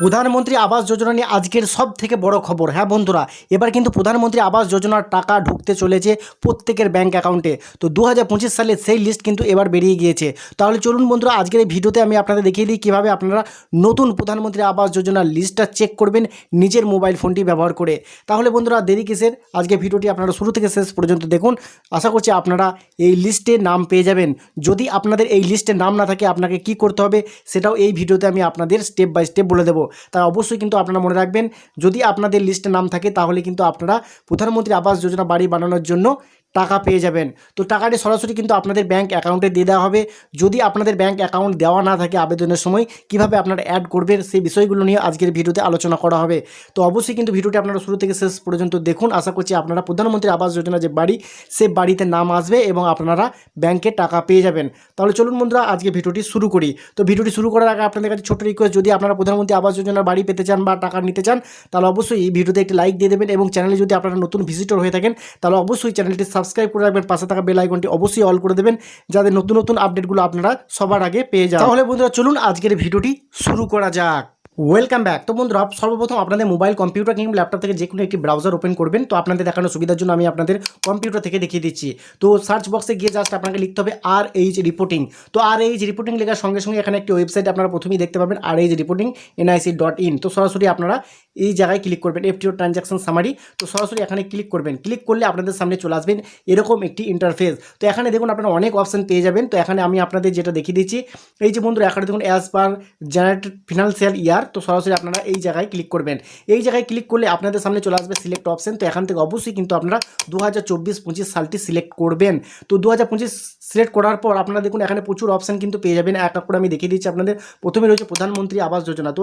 প্রধানমন্ত্রী আবাস যোজনা নিয়ে আজকের সব থেকে বড় খবর। হ্যাঁ বন্ধুরা, এবার কিন্তু প্রধানমন্ত্রী আবাস যোজনার টাকা ঢুকতে চলেছে প্রত্যেকের ব্যাঙ্ক অ্যাকাউন্টে। তো দু হাজার পঁচিশ সালে সেই লিস্ট কিন্তু এবার বেরিয়ে গিয়েছে। তাহলে চলুন বন্ধুরা, আজকের এই ভিডিওতে আমি আপনাদের দেখিয়ে দিই কীভাবে আপনারা নতুন প্রধানমন্ত্রী আবাস যোজনার লিস্টটা চেক করবেন নিজের মোবাইল ফোনটি ব্যবহার করে। তাহলে বন্ধুরা, দেরি কিসের? আজকে ভিডিওটি আপনারা শুরু থেকে শেষ পর্যন্ত দেখুন। আশা করছি আপনারা এই লিস্টে নাম পেয়ে যাবেন। যদি আপনাদের এই লিস্টে নাম না থাকে, আপনাকে কি করতে হবে সেটাও এই ভিডিওতে আমি আপনাদের স্টেপ বাই স্টেপ বলে দেবো। তাই অবশ্যই কিন্তু আপনারা মনে রাখবেন। যদি আপনাদের লিস্টে নাম থাকে, তাহলে কিন্তু আপনারা প্রধানমন্ত্রী আবাস যোজনা বাড়ি বানানোর জন্য টাকা পেয়ে যাবেন। তো টাকাটি সরাসরি কিন্তু আপনাদের ব্যাঙ্ক অ্যাকাউন্টে দিয়ে দেওয়া হবে। যদি আপনাদের ব্যাঙ্ক অ্যাকাউন্ট দেওয়া না থাকে আবেদনের সময়, কীভাবে আপনারা অ্যাড করবেন সেই বিষয়গুলো নিয়ে আজকের ভিডিওতে আলোচনা করা হবে। তো অবশ্যই কিন্তু ভিডিওটি আপনারা শুরু থেকে শেষ পর্যন্ত দেখুন। আশা করছি আপনারা প্রধানমন্ত্রী আবাস যোজনা যে বাড়ি, সে বাড়িতে নাম আসবে এবং আপনারা ব্যাংকে টাকা পেয়ে যাবেন। তাহলে চলুন বন্ধুরা, আজকে ভিডিওটি শুরু করি। তো ভিডিওটি শুরু করার আগে আপনাদের কাছে ছোট রিকোয়েস্ট যদি আপনারা প্রধানমন্ত্রী আবাস যোজনার বাড়ি পেতে চান বা টাকা নিতে চান, তাহলে অবশ্যই এই ভিডিওতে একটি লাইক দিয়ে দেবেন এবং চ্যানেলে যদি আপনারা নতুন ভিজিটর হয়ে থাকেন, তাহলে অবশ্যই চ্যানেলটি সাবস্ক্রাইব করে রাখবেন, পাশে থাকা বেল আইকনটি অবশ্যই অল করে দেবেন, যাতে নতুন নতুন আপডেটগুলো আপনারা সবার আগে পেয়ে যান। তাহলে বন্ধুরা চলুন আজকের ভিডিওটি শুরু করা যাক। ওয়েলকাম ব্যাক তো বন্ধুরা, সর্বপ্রথম আপনাদের মোবাইল কম্পিউটার কিংবা ল্যাপটপ থেকে যে কোনো একটি ব্রাউজার ওপেন করবেন। তো আপনাদের দেখানোর সুবিধার জন্য আমি আপনাদের কম্পিউটার থেকে দেখিয়ে দিচ্ছি। তো সার্চ বক্সে গিয়ে জাস্ট আপনাকে লিখতে হবে আর এইচ রিপোর্টিং তো আর এইচ রিপোর্টিং লেখার সঙ্গে সঙ্গে এখানে একটি ওয়েবসাইট আপনারা প্রথমেই দেখতে পাবেন R H reporting NIC dot in তো সরাসরি আপনারা এই জায়গায় ক্লিক করবেন এফটিও ট্রানজাকশন সামারি তো সরাসরি এখানে ক্লিক করবেন। ক্লিক করলে আপনাদের সামনে চলে আসবেন এরকম একটি ইন্টারফেস তো এখানে দেখুন আপনারা অনেক অপশান পেয়ে যাবেন। তো এখানে আমি আপনাদের যেটা দেখিয়ে দিচ্ছি, এই যে বন্ধুরা, এখানে দেখুন as per generated financial year তো সরাসরি আপনারা এই জায়গায় ক্লিক করবেন। এই জায়গায় ক্লিক করলে আপনাদের সামনে চলে আসবে সিলেক্ট অপশন তো এখান থেকে অবশ্যই কিন্তু আপনারা দু হাজার চব্বিশ পঁচিশ সালটি সিলেক্ট করবেন। তো দু হাজার পঁচিশ সিলেক্ট করার পর আপনারা দেখুন, এখানে প্রচুর অপশন কিন্তু পেয়ে যাবেন। এক এক করে আমি দেখিয়ে দিচ্ছি আপনাদের। প্রথমে রয়েছে প্রধানমন্ত্রী আবাস যোজনা। তো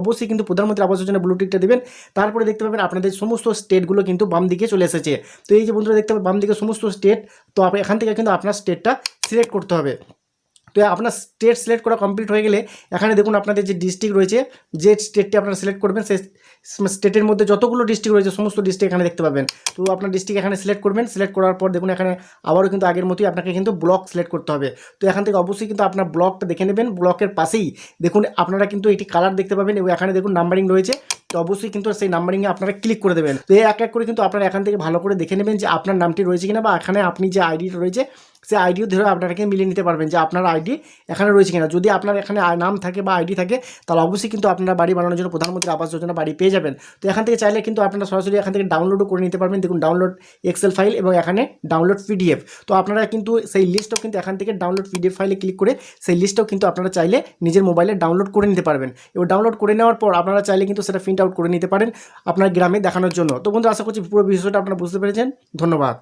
অবশ্যই কিন্তু প্রধানমন্ত্রী আবাস যোজনা ব্লু টিকটা দেবেন। তারপরে দেখতে পাবেন আপনাদের সমস্ত স্টেটগুলো কিন্তু বাম দিকে চলে এসেছে। তো এই যে বন্ধুরা দেখতে পাবেন, বাম দিকে সমস্ত স্টেট তো এখান থেকে কিন্তু আপনার স্টেটটা সিলেক্ট করতে হবে। তো আপনার স্টেট সিলেক্ট করা কমপ্লিট হয়ে গেলে এখানে দেখুন আপনাদের যে ডিস্ট্রিক্ট রয়েছে, যে স্টেটটি আপনারা সিলেক্ট করবেন, সেই স্টেটের মধ্যে যতগুলো ডিস্ট্রিক্ট রয়েছে, সমস্ত ডিস্ট্রিক্ট এখানে দেখতে পাবেন। তো আপনার ডিস্ট্রিক্ট এখানে সিলেক্ট করবেন সিলেক্ট করার পর দেখুন এখানে আবারও কিন্তু আগের মতোই আপনাকে কিন্তু ব্লক সিলেক্ট করতে হবে। তো এখান থেকে অবশ্যই কিন্তু আপনার ব্লকটা দেখে নেবেন ব্লকের পাশেই দেখুন আপনারা কিন্তু এটি কালার দেখতে পাবেন এবং এখানে দেখুন নাম্বারিং রয়েছে। তো অবশ্যই কিন্তু সেই নাম্বারিংয়ে আপনারা ক্লিক করে দেবেন। তো এক এক করে কিন্তু আপনারা এখান থেকে ভালো করে দেখে নেবেন যে আপনার নামটি রয়েছে কিনা বা এখানে আপনি যে আইডিটা রয়েছে সেই আইডিও ধরে আপনাকে মিলিয়ে নিতে পারবেন যে আপনার আইডি এখানে রয়েছে কিনা। যদি আপনার এখানে নাম থাকে বা আইডি থাকে, তাহলে অবশ্যই কিন্তু আপনারা বাড়ি বানানোর জন্য প্রধানমন্ত্রী আবাস যোজনা বাড়ি পেয়ে যাবেন। তো এখান থেকে চাইলে কিন্তু আপনারা সরাসরি এখান থেকে ডাউনলোডও করে নিতে পারবেন। দেখুন ডাউনলোড এক্সেল ফাইল এবং এখানে ডাউনলোড পিডিএফ তো আপনারা কিন্তু সেই লিস্টটাও কিন্তু এখান থেকে ডাউনলোড পিডিএফ ফাইলে ক্লিক করে সেই লিস্টটাও কিন্তু আপনারা চাইলে নিজের মোবাইলে ডাউনলোড করে নিতে পারবেন। এবং ডাউনলোড করে নেওয়ার পর আপনারা চাইলে কিন্তু সেটা প্রিন্ট আউট করে নিতে পারেন আপনার গ্রামে দেখানোর জন্য। তো বন্ধু আশা করছি পুরো বিষয়টা আপনারা বুঝতে পেরেছেন। ধন্যবাদ।